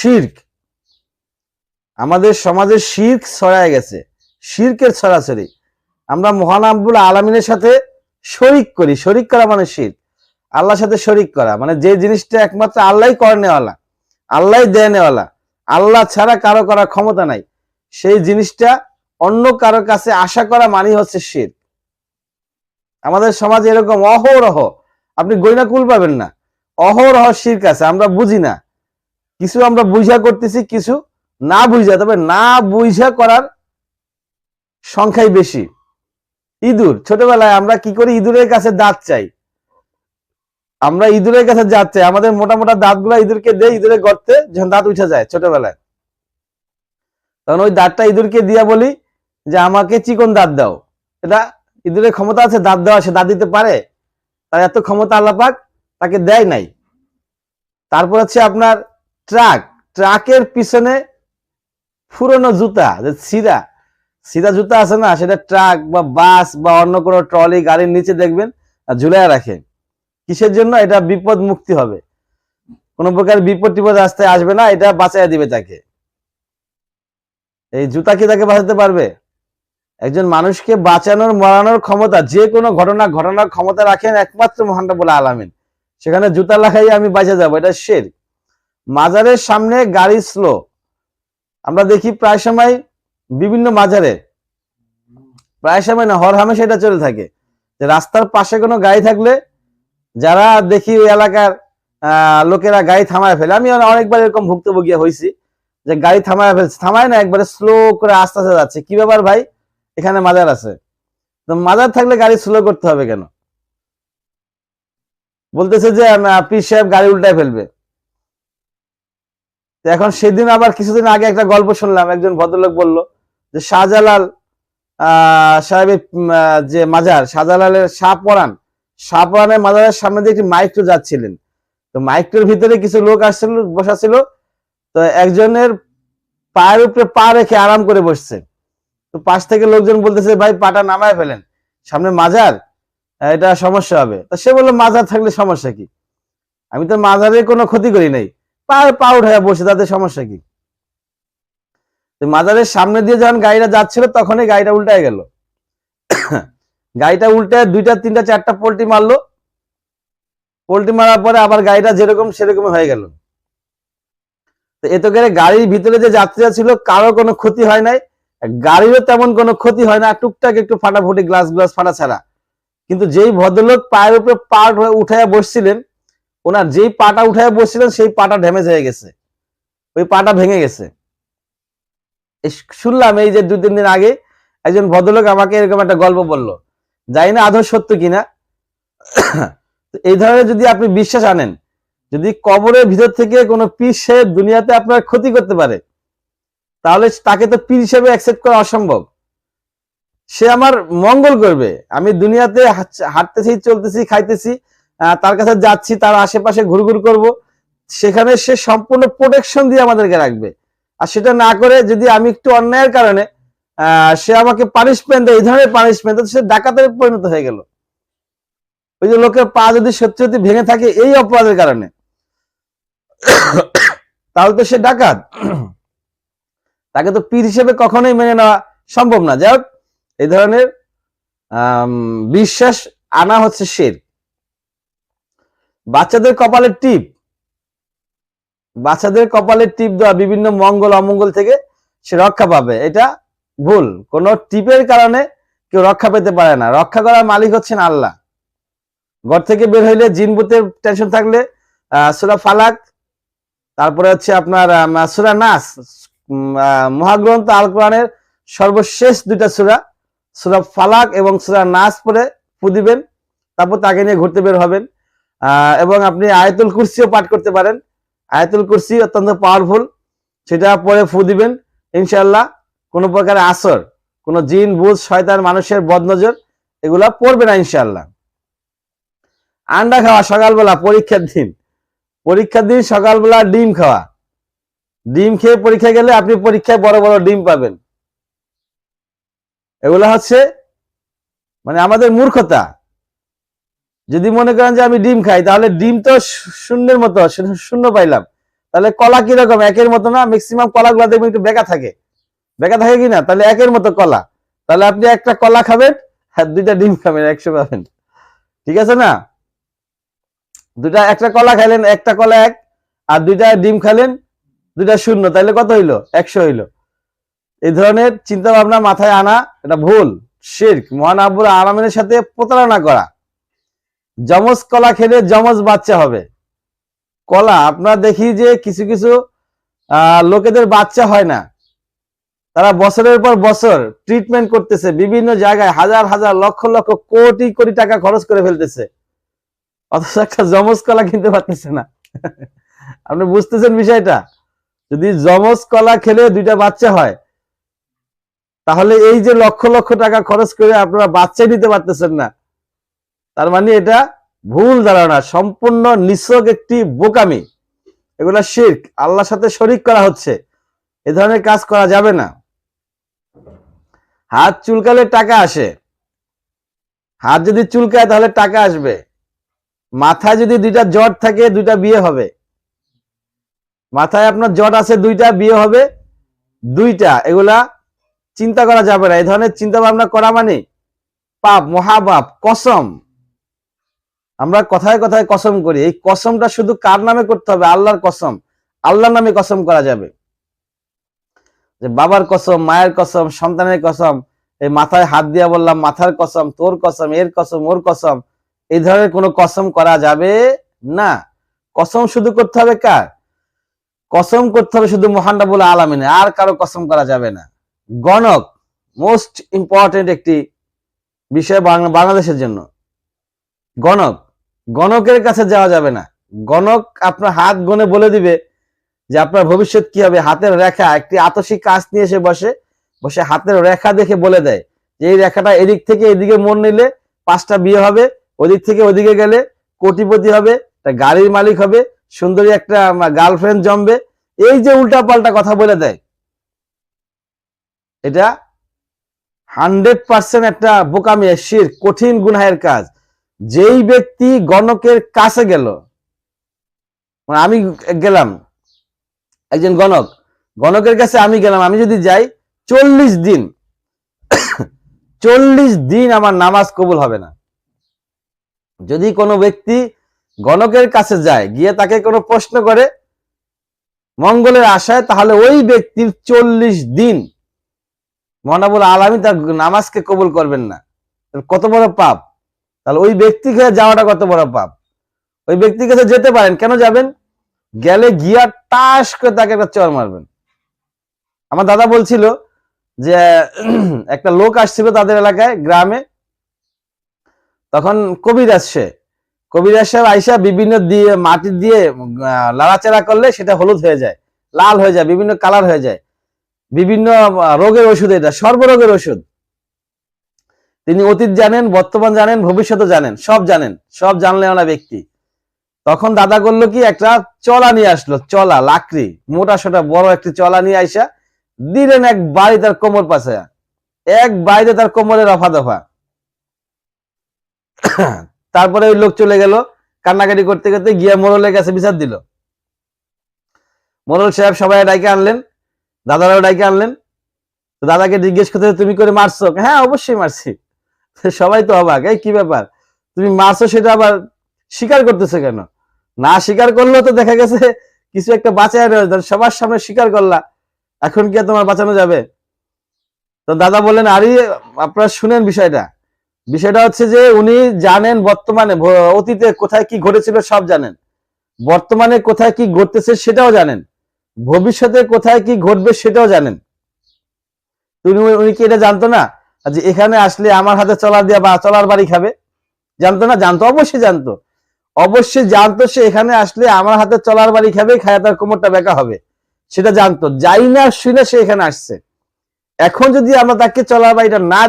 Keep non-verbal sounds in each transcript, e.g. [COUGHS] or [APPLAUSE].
শির্ক। আমাদের সমাজে শির্ক ছড়ায় গেছে। শির্কের ছড়াছড়ি। আমরা মহান আব্বুল আলমিনের সাথে শরিক করি। শরিক করা মানে শির্ক। আল্লাহর সাথে শরিক করা। মানে যে জিনিসটা একমাত্র আল্লাহ করে নেওয়ালা আল্লাহ দেয় নেওয়ালা আল্লাহ ছাড়া কারও করার ক্ষমতা নাই, সেই জিনিসটা অন্য কারও কাছে আশা করা মানি হচ্ছে শির আমাদের সমাজে এরকম অহরহ, আপনি গইনা কুল পাবেন না। অহরহ শির্ক আছে, আমরা বুঝি না। কিছু আমরা বুঝা করতেছি, কিছু না বুঝা, তবে না বুঝা করার সংখ্যাই বেশি। ইঁদুর, ছোটবেলায় আমরা কি করি? ইঁদুরের কাছে দাঁত চাই। আমরা ইঁদুরের কাছে দাঁত চাই। আমাদের মোটা মোটা দাঁতগুলো ইঁদুরকে দেয় ইঁদুরের গর্তে যখন দাঁত উঠে যায় ছোটবেলায়। তখন ওই দাঁতটা ইঁদুরকে দিয়া বলি যে, আমাকে চিকন দাঁত দাও। এটা ইঁদুরের ক্ষমতা আছে, দাঁত দেওয়া, সে দাঁত দিতে পারে। তার এত ক্ষমতা আল্লাপাক তাকে দেয় নাই। তারপর হচ্ছে আপনার ট্রাক, ট্রাকের পিছনে পুরনো জুতা, যে সিরা সিরা জুতা আছে না, সেটা ট্রাক বা বাস বা অন্য কোনো ট্রলি গাড়ির নিচে দেখবেন আর ঝুলাই রাখে কিসের জন্য? এটা বিপদ মুক্তি হবে। কোন প্রকার বিপদ টিপদ রাস্তায় আসবে না, এটা বাঁচাইয়া দিবে তাকে। এই জুতা কি তাকে বাঁচাতে পারবে? একজন মানুষকে বাঁচানোর, মরানোর ক্ষমতা, যে কোনো ঘটনা, ঘটনার ক্ষমতা রাখেন একমাত্র মহানটা বলে আলামিন। সেখানে জুতা লাগাই আমি বাঁচা যাব, এটা শের। মাজারের সামনে গাড়ি স্লো। আমরা দেখি প্রায় সময় বিভিন্ন মাজারে। প্রায় সময় না, হর হামেশা এটা চলে থাকে। রাস্তার পাশে কোনো গাড়ি থাকলে যারা দেখি ওই এলাকার লোকেরা গাড়ি থামায় ফেলে। আমি অনেকবার এরকম ভুক্তভোগী হয়েছি যে গাড়ি থামায় ফেলছে থামায় না, একবারে স্লো করে আস্তে আস্তে যাচ্ছে। কি ব্যাপার ভাই? এখানে মাজার আছে। তো মাজার থাকলে গাড়ি স্লো করতে হবে কেন? বলতেছে যে পীর সাহেব গাড়ি উল্টায় ফেলবে। তো এখন সেদিন আবার কিছুদিন আগে একটা গল্প শুনলাম, একজন ভদ্রলোক বলল যে শাহজালাল সাহেবের যে মাজার, শাহজালালের শাহ পরান, শাহ পরানের মাজারের সামনে দিয়ে একটি মাইক্রো যাচ্ছিলেন। তো মাইক্রোর ভিতরে কিছু লোক আসছিল বসা ছিল তো একজনের পায়ের উপরে পা রেখে আরাম করে বসছে। তো পাশ থেকে লোকজন বলতেছে, ভাই, পাটা নামায় ফেলেন, সামনে মাজার এটা সমস্যা হবে। তো সে বলল, মাজার থাকলে সমস্যা কি? আমি তো মাজারের কোনো ক্ষতি করি নাই। পা উঠায় বসে, তাতে সমস্যা কি? মাজারের সামনে দিয়ে যখন গাড়িটা যাচ্ছিল, তখনই গাড়িটা উল্টায় গেল। গাড়িটা উল্টায় দুইটা, তিনটা, চারটা পোল্টি মারলো। পোল্টি মারার পরে আবার গাড়িটা যেরকম সেরকম হয়ে গেল। তো এত করে গাড়ির ভিতরে যে যাত্রীরা ছিল, কারও কোনো ক্ষতি হয় নাই। গাড়িরও তেমন কোনো ক্ষতি হয় না, টুকটাক একটু ফাটাফুটি গ্লাস গ্লাস ফাটা ছাড়া। কিন্তু যেই ভদ্রলোক পায়ের উপরে পা উঠায় বসছিলেন ওনার যেই পাটা উঠায় বসছিলেন, সেই পাটা ড্যামেজ হয়ে গেছে। ওই পাটা ভেঙে গেছে। শুনলাম এই যে দু তিন দিন আগে একজন ভদ্রলোক আমাকে এরকম একটা গল্প বলল। জানি না আদৌ সত্য কিনা। এই ধরনের যদি আপনি বিশ্বাস আনেন, যদি কবরের ভিতর থেকে কোনো পীর সাহেব দুনিয়াতে আপনার ক্ষতি করতে পারে, তাহলে তাকে তো পীর হিসেবে অ্যাকসেপ্ট করা অসম্ভব। সে আমার মঙ্গল করবে। আমি দুনিয়াতে হাঁটতেছি, চলতেছি, খাইতেছি তার কাছে যাচ্ছি, তার আশেপাশে ঘুরঘুর করব। সেখানে সে সম্পূর্ণ প্রোটেকশন দিয়ে আমাদেরকে রাখবে। আর সেটা না করে যদি আমি একটু অন্যায়ের কারণে সে আমাকে পানিশমেন্ট দেয়, এই ধরনের পানিশমেন্ট সে ডাকাতের পরিণত হয়ে গেল। ওই যে লোকের পা যদি সত্যি সত্যি ভেঙে থাকে এই অপরাধের কারণে। তাহলে তো সে ডাকাত। তাকে তো পীর হিসেবে কখনোই মেনে নেওয়া সম্ভব না। যাই এই ধরনের বিশ্বাস আনা হচ্ছে শের বাচ্চাদের কপালের টিপ। বাচ্চাদের কপালের টিপ দেওয়া বিভিন্ন মঙ্গল, অমঙ্গল থেকে সে রক্ষা পাবে। এটা ভুল। কোন টিপের কারণে কেউ রক্ষা পেতে পারে না। রক্ষা করার মালিক হচ্ছেন আল্লাহ। ঘর থেকে বের হইলে জিনবুতের টেনশন থাকলে সুরা ফালাক, তারপরে হচ্ছে আপনার সুরা নাস মহাগ্রন্থ আল কোরআনের সর্বশেষ দুইটা সুরা সুরা ফালাক এবং সুরা নাস পরে ফু তারপর তাকে নিয়ে ঘুরতে বের হবেন। এবং আপনি আয়াতুল কুরসিও পাঠ করতে পারেন। আয়াতুল কুরসি অত্যন্ত পাওয়ারফুল সেটা পরে ফু দিবেন ইনশাল্লাহ কোনো প্রকার আসর, কোনো জিন, বুঝ, শয়তান, মানুষের বদনজর, এগুলা পড়বে না ইনশাল্লাহ আন্ডা খাওয়া সকালবেলা, পরীক্ষার দিন। পরীক্ষার দিন সকালবেলা ডিম খাওয়া। ডিম খেয়ে পরীক্ষা গেলে আপনি পরীক্ষায় বড় বড় ডিম পাবেন। এগুলা হচ্ছে মানে আমাদের মূর্খতা। যদি মনে করেন যে আমি ডিম খাই, তাহলে ডিম তো শূন্যের মতো, শূন্য পাইলাম। তাহলে কলা কীরকম? একের মতো না? ম্যাক্সিমাম কলাগুলো দেখবেন একটু বেকা থাকে। বেকা থাকে কি না তাহলে একের মতো কলা। তাহলে আপনি একটা কলা খাবেন আর দুইটা ডিম খাবেন, একশো পাবেন ঠিক আছে না? দুটা একটা কলা খাইলেন, একটা কলা এক, আর দুইটা ডিম খাইলেন, দুইটা শূন্য। তাহলে কত হইল? একশো হইল। এই ধরনের চিন্তা ভাবনা মাথায় আনা, এটা ভুল, শির্ক। মহান আব্বুল আলমিনের সাথে প্রতারণা করা। যমজ কলা খেলে যমজ বাচ্চা হবে। কলা, আপনার দেখি যে কিছু কিছু লোকেদের বাচ্চা হয় না। তারা বছরের পর বছর ট্রিটমেন্ট করতেছে বিভিন্ন জায়গায়, হাজার হাজার, লক্ষ লক্ষ, কোটি কোটি টাকা খরচ করে ফেলতেছে। অথচ একটা যমজ কলা কিনতে পারতেছে না। আপনি বুঝতেছেন বিষয়টা? যদি যমজ কলা খেলে দুইটা বাচ্চা হয়, তাহলে এই যে লক্ষ লক্ষ টাকা খরচ করে আপনারা বাচ্চা নিতে পারতেছেন না। তার মানে এটা ভুল ধারণা, সম্পূর্ণ নিছক একটি বোকামি। এগুলা শির্ক, আল্লাহর সাথে শরিক করা হচ্ছে। এ ধরনের কাজ করা যাবে না। হাত চুলকালে টাকা আসে। হাত যদি চুলকায় তাহলে টাকা আসবে। মাথায় যদি দুইটা জট থাকে, দুইটা বিয়ে হবে। মাথায় আপনার জট আছে, দুইটা বিয়ে হবে। দুইটা, এগুলা চিন্তা করা যাবে না। এই ধরনের চিন্তা ভাবনা করা মানে পাপ, মহাপাপ, কসম। আমরা কথায় কথায় কসম করি, এই কসমটা শুধু কার নামে করতে হবে? আল্লাহর কসম। আল্লাহর নামে কসম করা যাবে। যে বাবার কসম, মায়ের কসম, সন্তানের কসম, এই মাথায় হাত দিয়া বললাম, মাথার কসম, তোর কসম, এর কসম, ওর কসম, এই ধরনের কোনো কসম করা যাবে না। কসম শুধু করতে হবে কার? কসম করতে হবে শুধু মহান রাবুল আলমিনে আর কারও কসম করা যাবে না। গণক মোস্ট ইম্পর্টেন্ট একটি বিষয় বাংলাদেশের জন্য। গণক গণকের কাছে যাওয়া যাবে না। গণক আপনার হাত গনে বলে দিবে যে আপনার ভবিষ্যৎ কি হবে? হাতের রেখা, একটি আতসী কাজ নিয়ে এসে বসে বসে হাতের রেখা দেখে বলে দেয় যে এই রেখাটা এদিক থেকে এদিকে মন নিলে পাঁচটা বিয়ে হবে, ওদিক থেকে ওদিকে গেলে কোটিপতি হবে গাড়ির মালিক হবে, সুন্দরী একটা গার্লফ্রেন্ড জমবে। এই যে উল্টা পাল্টা কথা বলে দেয়, এটা হান্ড্রেড পার্সেন্ট একটা বোকামি, শির, কঠিন গুনাহের কাজ। যেই ব্যক্তি গণকের কাছে গেল মানে আমি গেলাম, একজন গণক, গণকের কাছে আমি গেলাম, আমি যদি যাই, চল্লিশ দিন [COUGHS] চল্লিশ দিন আমার নামাজ কবুল হবে না। যদি কোনো ব্যক্তি গণকের কাছে যায়, গিয়ে তাকে কোনো প্রশ্ন করে, মঙ্গলের আশায়, তাহলে ওই ব্যক্তির চল্লিশ দিন মহানাবুল আলমী তার নামাজকে কবুল করবেন না। কত বড় পাপ। তাহলে ওই ব্যক্তি কাছে যাওয়াটা কত বড় পাপ? ওই ব্যক্তির কাছে যেতে পারেন, কেন যাবেন? গেলে গিয়া টাস করে তাকে একটা চর মারবেন। আমার দাদা বলছিল যে, [CLEARS THROAT] একটা লোক আসছিল তাদের এলাকায়, গ্রামে। তখন কবিরাজ সে, কবিরাজ সাহেব আইসা বিভিন্ন দিয়ে, মাটি দিয়ে লাড়াচাড়া করলে সেটা হলুদ হয়ে যায়, লাল হয়ে যায়, বিভিন্ন কালার হয়ে যায়। বিভিন্ন রোগের ওষুধ এটা, সর্বরোগের ওষুধ। তিনি অতীত জানেন, বর্তমান জানেন ভবিষ্যৎ জানেন, সব জানেন, সব জানলে ওনা ব্যক্তি। তখন দাদা করল কি, একটা চলা নিয়ে আসলো, চলা, লাকড়ি, মোটা সোটা, বড় একটি চলা নিয়ে আইসা, দিলেন এক বাড়ি তার কোমর পাশে, এক বাড়িতে তার কোমরের রফা দফা তারপরে ওই লোক চলে গেল, কান্নাকাটি করতে করতে গিয়ে মোরলের কাছে বিচার দিল। মোরল সাহেব সবাই ডাইকে আনলেন, দাদারাও ডাইকে আনলেন। দাদাকে জিজ্ঞেস করতে, তুমি করে মারছো? হ্যাঁ অবশ্যই মারছি। [LAUGHS] সবাই তো অবাক। এই কি ব্যাপার? তুমি মারছো সেটা আবার স্বীকার করতেছে কেন? না স্বীকার করলেও তো দেখা গেছে কিছু একটা বাঁচায় রয়েছে সবার সামনে স্বীকার করলা। এখন কি তোমার বাঁচানো যাবে? তো দাদা বললেন, আরে, আপনারা শুনেন বিষয়টা। বিষয়টা হচ্ছে যে উনি জানেন বর্তমানে অতীতে কোথায় কি ঘটেছিল সব জানেন। বর্তমানে কোথায় কি ঘটতেছে সেটাও জানেন। ভবিষ্যতে কোথায় কি ঘটবে সেটাও জানেন। তো উনি উনি কি এটা জানতো না? যে এখানে আসলে আমার হাতে চলার দিয়া বা চলার বাড়ি খাবে? জানতো না? জানতো, অবশ্যই জানতো। অবশ্যই জানতো সে এখানে আসলে আমার হাতে চলার বাড়ি খাবে, খায়া তার কোমরটা বেঁকা হবে। সেটা জানতো। যাই না শুনে সে এখানে আসছে। এখন যদি আমরা তাকে চলার বাড়িটা না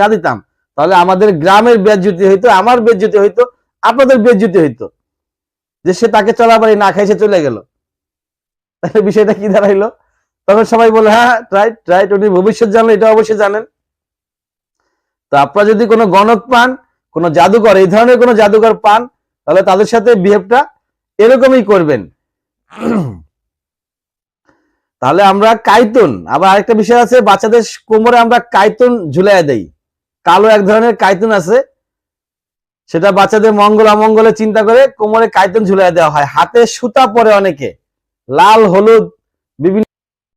না দিতাম, তাহলে আমাদের গ্রামের বেজ্জুতি হইতো, আমার বেজ্জুতি হইতো, আপনাদের বেজ্জুতি হইতো। যে সে তাকে চলার বাড়ি না খাই সে চলে গেল। তাহলে বিষয়টা কি দাঁড়াইলো? তখন সবাই বলে হ্যাঁ রাইট রাইট উনি ভবিষ্যৎ জানলে, এটা অবশ্যই জানেন। তো আপনারা যদি কোনো গণক পান, কোনো জাদুকর, এই ধরনের কোনো জাদুকর পান, তাহলে তাদের সাথে বিহেভটা এরকমই করবেন। তাহলে আমরা কাইতুন, আবার আরেকটা বিষয় আছে, বাচ্চাদের কোমরে আমরা কাইতুন ঝুলাই দেই। কালো এক ধরনের কাইতুন আছে, সেটা বাচ্চাদের মঙ্গল অমঙ্গলে চিন্তা করে কোমরে কাইতুন ঝুলাই দেওয়া হয়। হাতে সুতা পরে অনেকে, লাল, হলুদ, বিভিন্ন